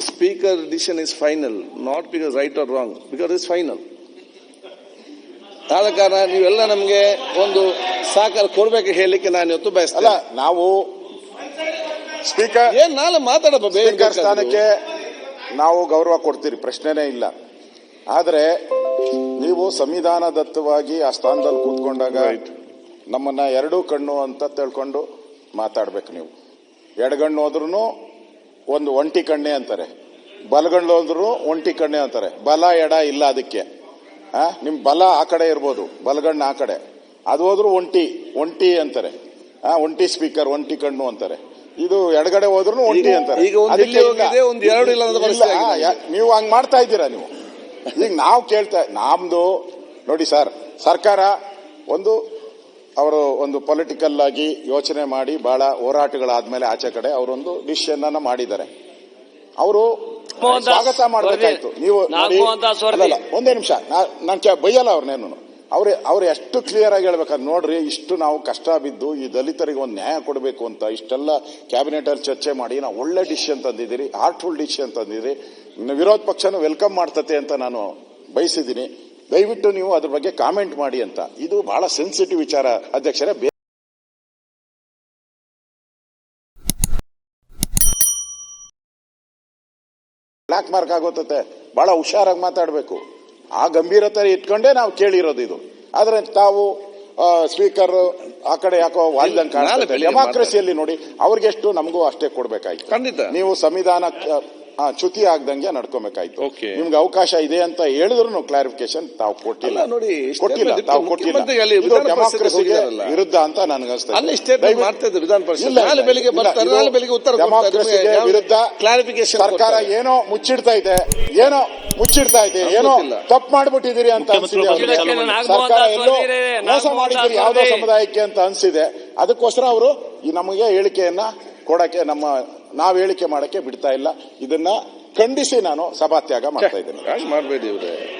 speaker decision is final, not because right or wrong, because it's final. ಆದ ಕಾರಣ ನೀವೆಲ್ಲ ನಮಗೆ ಒಂದು ಸಹಕಾರ ಕೊಡ್ಬೇಕು ಹೇಳಲಿಕ್ಕೆ ನಾನು ಇವತ್ತು ಬಯಸ್ತಲ್ಲ ನಾವು ಸ್ಪೀಕರ್ ಏನ್ ನಾನು ಮಾತಾಡಬೇಕು ಸ್ಥಾನಕ್ಕೆ ನಾವು ಗೌರವ ಕೊಡ್ತೀರಿ ಪ್ರಶ್ನೆನೇ ಇಲ್ಲ ಆದರೆ ನೀವು ಸಂವಿಧಾನದತ್ತವಾಗಿ ಆ ಸ್ಥಾನದಲ್ಲಿ ಕೂತ್ಕೊಂಡಾಗ. ನಮ್ಮನ್ನ ಎರಡೂ ಕಣ್ಣು ಅಂತ ತಿಳ್ಕೊಂಡು ಮಾತಾಡ್ಬೇಕು ನೀವು ಎಡಗಣ್ಣು ಹೋದ್ರೂ ಒಂದು ಒಂಟಿ ಕಣ್ಣೆ ಅಂತಾರೆ. ಬಲಗಣ್ಣು ಹೋದ್ರು ಒಂಟಿ ಕಣ್ಣೆ ಅಂತಾರೆ. ಬಲ ಎಡ ಇಲ್ಲ ಅದಕ್ಕೆ. ನಿಮ್ಮ ನಿಮ್ ಬಲ ಆ ಕಡೆ ಇರ್ಬೋದು ಬಲಗಣ್ಣು ಆ ಕಡೆ. ಅದು ಹೋದ್ರು ಒಂಟಿ ಒಂಟಿ ಅಂತಾರೆ. ಒಂಟಿ ಸ್ಪೀಕರ್ ಒಂಟಿ ಕಣ್ಣು ಅಂತಾರೆ. ಇದು ಎಡಗಡೆ ಹೋದ್ರು ಒಂಟಿ ಅಂತಾರೆ. ನೀವು ಹಂಗ್ ಮಾಡ್ತಾ ಇದ್ದೀರಾ ನೀವು? ಈಗ ನಾವು ಕೇಳ್ತಾ ನಮ್ದು ನೋಡಿ ಸರ್ ಸರ್ಕಾರ ಒಂದು ಅವರು ಒಂದು ಪೊಲಿಟಿಕಲ್ ಆಗಿ ಯೋಚನೆ ಮಾಡಿ ಬಹಳ ಹೋರಾಟಗಳಾದ್ಮೇಲೆ ಆಚೆ ಕಡೆ ಅವರೊಂದು ಡಿಸಿಷನ್ ಅನ್ನ ಮಾಡಿದ್ದಾರೆ. ಅವರು ಸ್ವಾಗತ ಮಾಡಬೇಕಾಯ್ತು. ನೀವು ಒಂದೇ ನಿಮಿಷ. ನಾನು ಬೈಯಲ್ಲ ಅವ್ರನ್ನೇನು ಅವ್ರೆ ಅವ್ರು ಎಷ್ಟು ಕ್ಲಿಯರ್ ಆಗಿ ಹೇಳ್ಬೇಕಾದ್ರೆ ನೋಡ್ರಿ ಇಷ್ಟು ನಾವು ಕಷ್ಟ ಬಿದ್ದು ಈ ದಲಿತರಿಗೆ ಒಂದು ನ್ಯಾಯ ಕೊಡಬೇಕು ಅಂತ ಇಷ್ಟೆಲ್ಲ ಕ್ಯಾಬಿನೆಟ್ ಅಲ್ಲಿ ಚರ್ಚೆ ಮಾಡಿ ನಾವು ಒಳ್ಳೆ ಡಿಸಿಷನ್ ತಂದಿದ್ದೀರಿ ಹಾರ್ಟ್ಫುಲ್ ಡಿಸಿಷನ್ ತಂದಿದ್ದೀರಿ. ವಿರೋಧ ಪಕ್ಷನ ವೆಲ್ಕಮ್ ಮಾಡ್ತತೆ ಅಂತ ನಾನು ಬಯಸಿದ್ದೀನಿ. ದಯವಿಟ್ಟು ನೀವು ಅದ್ರ ಬಗ್ಗೆ ಕಾಮೆಂಟ್ ಮಾಡಿ ಅಂತ. ಇದು ಬಹಳ ಸೆನ್ಸಿಟಿವ್ ವಿಚಾರ ಅಧ್ಯಕ್ಷರೇ. ಬ್ಲಾಕ್ ಮಾರ್ಕ್ ಆಗೋತತೆ. ಬಹಳ ಹುಷಾರಾಗಿ ಮಾತಾಡಬೇಕು. ಆ ಗಂಭೀರತೆ ಇಟ್ಕೊಂಡೇ ನಾವು ಕೇಳಿರೋದು ಇದು. ಆದ್ರೆ ತಾವು ಸ್ಪೀಕರ್ ಆ ಕಡೆ ಯಾಕೋ ವಾಲ್ದಂಗೆ ಕಾಣ್ತಾ ಡೆಮಾಕ್ರಸಿಯಲ್ಲಿ ನೋಡಿ ಅವ್ರಿಗೆಷ್ಟು ನಮಗೂ ಅಷ್ಟೇ ಕೊಡ್ಬೇಕಾಯ್ತು. ನೀವು ಸಂವಿಧಾನ ಆ, ಚ್ಯುತಿ ಆಗ್ದಂಗೆ ನಡ್ಕೊಬೇಕಾಯ್ತು Okay. ನಿಮ್ಗೆ ಅವಕಾಶ ಇದೆ ಅಂತ ಹೇಳಿದ್ರು ಕ್ಲಾರಿಫಿಕೇಶನ್ ತಾವು ಕೊಟ್ಟಿಲ್ಲ ಅಲ್ಲ ನೋಡಿ, ಕೊಟ್ಟಿಲ್ಲ ತಾವು ಕೊಟ್ಟಿಲ್ಲ ಮುಖ್ಯಮಂತ್ರಿಗೆ ಅಲ್ಲಿ ಇದು ವಿಧಾನ. ವಿರುದ್ಧ ಅಂತ ನನಗೆ ಅಲ್ಲಿ ಸ್ಟೇಟ್ಮೆಂಟ್ ಮಾಡ್ತಾ ಇದ್ರು ವಿಧಾನ ಪರಿಷತ್ ನಾಳೆ ಬೆಳಿಗ್ಗೆ ಬರ್ತಾರೆ ನಾಳೆ ಬೆಳಿಗ್ಗೆ ಉತ್ತರ ಕೊಡ್ತಾರೆ. ಡೆಮಾಕ್ರಸಿಗೆ ನಿಮಗೆ ಯಾವ ವಿರುದ್ಧ clarification ಸರ್ಕಾರ ಕೊಡ್ತಾರೆ. ಏನೋ ಮುಚ್ಚಿಡ್ತಾ ಇದೆ ಏನೋ ಮುಚ್ಚಿಡ್ತಾ ಇದೆ ಏನೋ ಗೊತ್ತಿಲ್ಲ. ತಪ್ಪು ಮಾಡ್ಬಿಟ್ಟಿದ್ದೀರಿ ಅಂತ ಅನ್ಸಿದೆ ಅವ್ರಿಗೆ. ಸರ್ಕಾರ ಎಲ್ಲೋ ಮೋಸ ಮಾಡಿದ್ದೀರಿ ಯಾವುದೋ ಸಮುದಾಯಕ್ಕೆ ಅಂತ ಅನ್ಸಿದೆ ಅದಕ್ಕೋಸ್ಕರ ಅವರು ಈ ನಮಗೆ ಹೇಳಿಕೆಯನ್ನ ಕೊಡಕ್ಕೆ ನಮ್ಮ ನಾವು ಹೇಳಿಕೆ ಮಾಡಕ್ಕೆ ಬಿಡ್ತಾ ಇಲ್ಲ. ಇದನ್ನ ಖಂಡಿಸಿ ನಾನು ಸಭಾತ್ಯಾಗ ಮಾಡ್ತಾ ಇದ್ದೇನೆ. ಹಾಗೆ ಮಾಡಬೇಡಿ ಇವ್ರೆ?